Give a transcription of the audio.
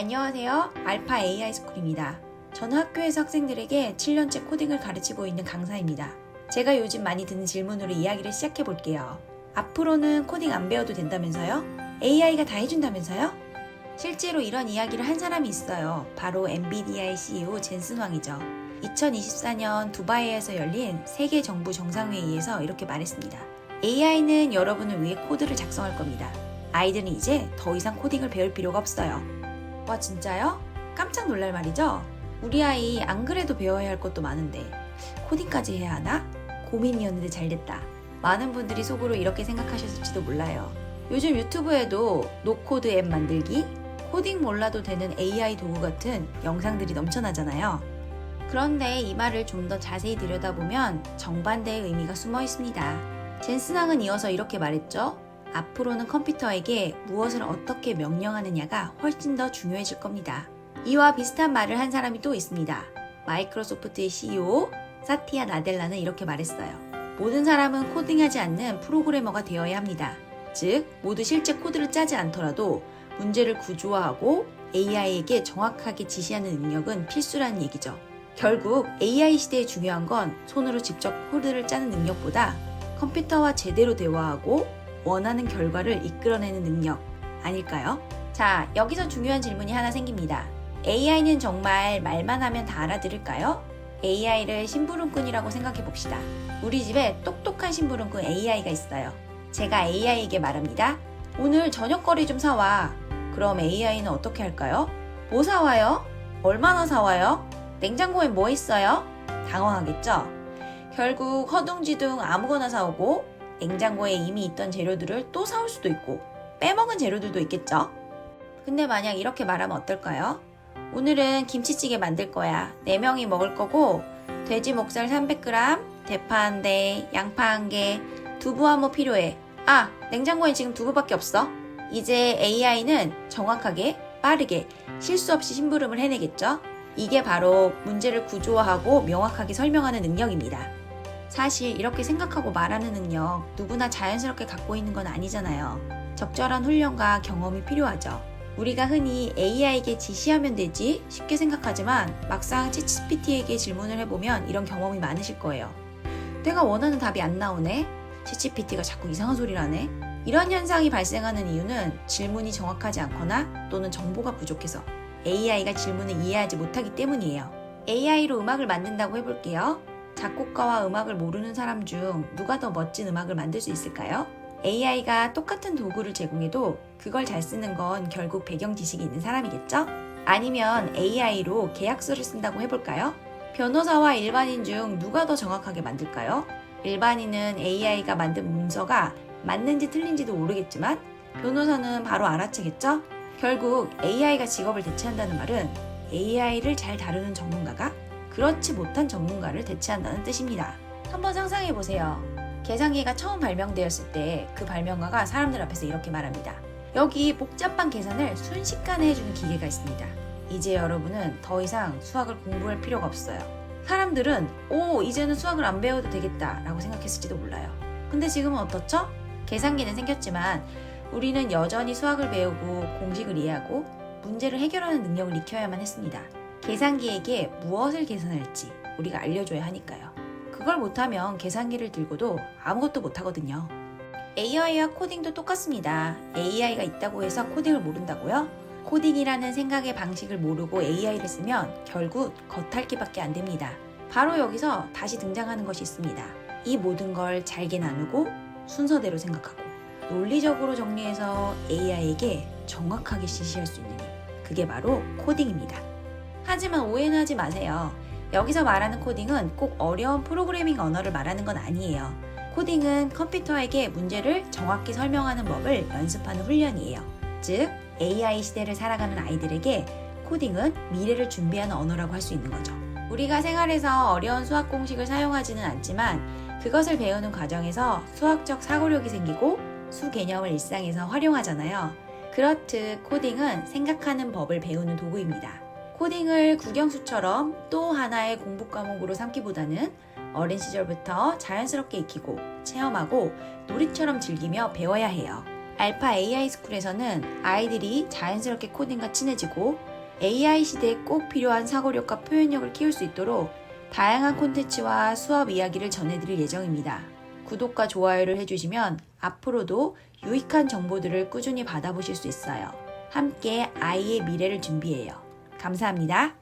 안녕하세요. 알파 AI 스쿨입니다. 저는 학교에서 학생들에게 7년째 코딩을 가르치고 있는 강사입니다. 제가 요즘 많이 듣는 질문으로 이야기를 시작해 볼게요. 앞으로는 코딩 안 배워도 된다면서요? AI가 다 해준다면서요? 실제로 이런 이야기를 한 사람이 있어요. 바로 엔비디아의 CEO 젠슨 왕이죠. 2024년 두바이에서 열린 세계 정부 정상회의에서 이렇게 말했습니다. AI는 여러분을 위해 코드를 작성할 겁니다. 아이들은 이제 더 이상 코딩을 배울 필요가 없어요. 와 진짜요? 깜짝 놀랄 말이죠? 우리 아이 안 그래도 배워야 할 것도 많은데 코딩까지 해야 하나? 고민이었는데 잘 됐다. 많은 분들이 속으로 이렇게 생각하셨을지도 몰라요. 요즘 유튜브에도 노코드 앱 만들기, 코딩 몰라도 되는 AI 도구 같은 영상들이 넘쳐나잖아요. 그런데 이 말을 좀 더 자세히 들여다보면 정반대의 의미가 숨어 있습니다. 젠스낭은 이어서 이렇게 말했죠. 앞으로는 컴퓨터에게 무엇을 어떻게 명령하느냐가 훨씬 더 중요해질 겁니다. 이와 비슷한 말을 한 사람이 또 있습니다. 마이크로소프트의 CEO 사티아 나델라는 이렇게 말했어요. 모든 사람은 코딩하지 않는 프로그래머가 되어야 합니다. 즉, 모두 실제 코드를 짜지 않더라도 문제를 구조화하고 AI에게 정확하게 지시하는 능력은 필수라는 얘기죠. 결국 AI 시대에 중요한 건 손으로 직접 코드를 짜는 능력보다 컴퓨터와 제대로 대화하고 원하는 결과를 이끌어내는 능력 아닐까요? 자, 여기서 중요한 질문이 하나 생깁니다. AI는 정말 말만 하면 다 알아들을까요? AI를 심부름꾼이라고 생각해 봅시다. 우리 집에 똑똑한 심부름꾼 AI가 있어요. 제가 AI에게 말합니다. 오늘 저녁거리 좀 사와. 그럼 AI는 어떻게 할까요? 뭐 사와요? 얼마나 사와요? 냉장고에 뭐 있어요? 당황하겠죠? 결국 허둥지둥 아무거나 사오고 냉장고에 이미 있던 재료들을 또 사올 수도 있고 빼먹은 재료들도 있겠죠? 근데 만약 이렇게 말하면 어떨까요? 오늘은 김치찌개 만들 거야. 4명이 먹을 거고 돼지 목살 300g, 대파 1대, 양파 1개, 두부 한 모 필요해. 아, 냉장고에 지금 두부밖에 없어. 이제 AI는 정확하게, 빠르게, 실수 없이 심부름을 해내겠죠? 이게 바로 문제를 구조화하고 명확하게 설명하는 능력입니다. 사실 이렇게 생각하고 말하는 능력 누구나 자연스럽게 갖고 있는 건 아니잖아요. 적절한 훈련과 경험이 필요하죠. 우리가 흔히 AI에게 지시하면 되지 쉽게 생각하지만 막상 ChatGPT에게 질문을 해보면 이런 경험이 많으실 거예요. 내가 원하는 답이 안 나오네? ChatGPT가 자꾸 이상한 소리를 하네? 이런 현상이 발생하는 이유는 질문이 정확하지 않거나 또는 정보가 부족해서 AI가 질문을 이해하지 못하기 때문이에요. AI로 음악을 만든다고 해볼게요. 작곡가와 음악을 모르는 사람 중 누가 더 멋진 음악을 만들 수 있을까요? AI가 똑같은 도구를 제공해도 그걸 잘 쓰는 건 결국 배경 지식이 있는 사람이겠죠? 아니면 AI로 계약서를 쓴다고 해볼까요? 변호사와 일반인 중 누가 더 정확하게 만들까요? 일반인은 AI가 만든 문서가 맞는지 틀린지도 모르겠지만 변호사는 바로 알아채겠죠? 결국 AI가 직업을 대체한다는 말은 AI를 잘 다루는 전문가가 그렇지 못한 전문가를 대체한다는 뜻입니다. 한번 상상해 보세요. 계산기가 처음 발명되었을 때 그 발명가가 사람들 앞에서 이렇게 말합니다. 여기 복잡한 계산을 순식간에 해주는 기계가 있습니다. 이제 여러분은 더 이상 수학을 공부할 필요가 없어요. 사람들은 오 이제는 수학을 안 배워도 되겠다 라고 생각했을지도 몰라요. 근데 지금은 어떻죠? 계산기는 생겼지만 우리는 여전히 수학을 배우고 공식을 이해하고 문제를 해결하는 능력을 익혀야만 했습니다. 계산기에게 무엇을 계산할지 우리가 알려줘야 하니까요. 그걸 못하면 계산기를 들고도 아무것도 못하거든요. AI와 코딩도 똑같습니다. AI가 있다고 해서 코딩을 모른다고요? 코딩이라는 생각의 방식을 모르고 AI를 쓰면 결국 겉핥기밖에 안 됩니다. 바로 여기서 다시 등장하는 것이 있습니다. 이 모든 걸 잘게 나누고 순서대로 생각하고 논리적으로 정리해서 AI에게 정확하게 지시할 수 있는 힘. 그게 바로 코딩입니다. 하지만 오해는 하지 마세요. 여기서 말하는 코딩은 꼭 어려운 프로그래밍 언어를 말하는 건 아니에요. 코딩은 컴퓨터에게 문제를 정확히 설명하는 법을 연습하는 훈련이에요. 즉, AI 시대를 살아가는 아이들에게 코딩은 미래를 준비하는 언어라고 할 수 있는 거죠. 우리가 생활에서 어려운 수학 공식을 사용하지는 않지만 그것을 배우는 과정에서 수학적 사고력이 생기고 수 개념을 일상에서 활용하잖아요. 그렇듯 코딩은 생각하는 법을 배우는 도구입니다. 코딩을 국영수처럼 또 하나의 공부 과목으로 삼기보다는 어린 시절부터 자연스럽게 익히고 체험하고 놀이처럼 즐기며 배워야 해요. 알파 AI 스쿨에서는 아이들이 자연스럽게 코딩과 친해지고 AI 시대에 꼭 필요한 사고력과 표현력을 키울 수 있도록 다양한 콘텐츠와 수업 이야기를 전해드릴 예정입니다. 구독과 좋아요를 해주시면 앞으로도 유익한 정보들을 꾸준히 받아보실 수 있어요. 함께 아이의 미래를 준비해요. 감사합니다.